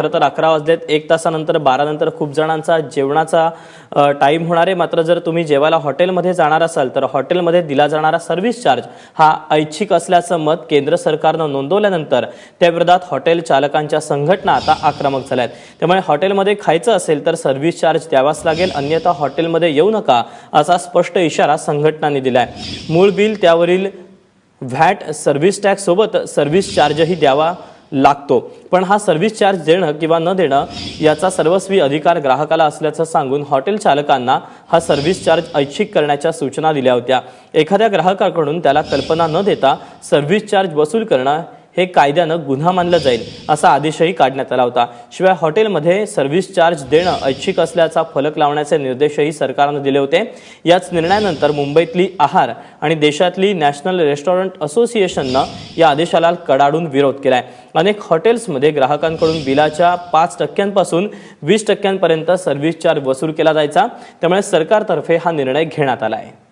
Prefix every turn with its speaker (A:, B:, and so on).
A: खरं तर अकरा वाजलेत. एक तासानंतर बारानंतर खूप जणांचा जेवणाचा टाईम होणार आहे. मात्र जर तुम्ही जेवायला हॉटेलमध्ये जाणार असाल तर हॉटेलमध्ये दिला जाणारा सर्व्हिस चार्ज हा ऐच्छिक असल्याचं मत केंद्र सरकारनं नोंदवल्यानंतर त्याविरोधात हॉटेल चालकांच्या संघटना आता आक्रमक झाल्या आहेत. त्यामुळे हॉटेलमध्ये खायचं असेल तर सर्व्हिस चार्ज द्यावाच लागेल. अन्यथा हॉटेलमध्ये येऊ नका असा स्पष्ट इशारा संघटनांनी आहे मूळ बिल त्यावरील व्हॅट सर्व्हिस टॅक्स सोबत सर्व्हिस चार्जही द्यावा लागतो. पण हा सर्व्हिस चार्ज देणं किंवा न देणं याचा सर्वस्वी अधिकार ग्राहकाला असल्याचं सांगून हॉटेल चालकांना हा सर्व्हिस चार्ज ऐच्छिक करण्याच्या सूचना दिल्या होत्या. एखाद्या ग्राहकाकडून त्याला कल्पना न देता सर्व्हिस चार्ज वसूल करणं हे कायद्यानं गुन्हा मानलं जाईल असा आदेशही काढण्यात आला होता. शिवाय हॉटेलमध्ये सर्व्हिस चार्ज देणं ऐच्छिक असल्याचा फलक लावण्याचे निर्देशही सरकारनं दिले होते. याच निर्णयानंतर मुंबईतली आहार आणि देशातली नॅशनल रेस्टॉरंट असोसिएशननं या आदेशाला कडाडून विरोध केलाय. अनेक हॉटेल्समध्ये ग्राहकांकडून बिलाच्या पाच टक्क्यांपासून वीस टक्क्यांपर्यंत सर्व्हिस चार्ज वसूल केला जायचा. त्यामुळे सरकारतर्फे हा निर्णय घेण्यात आला आहे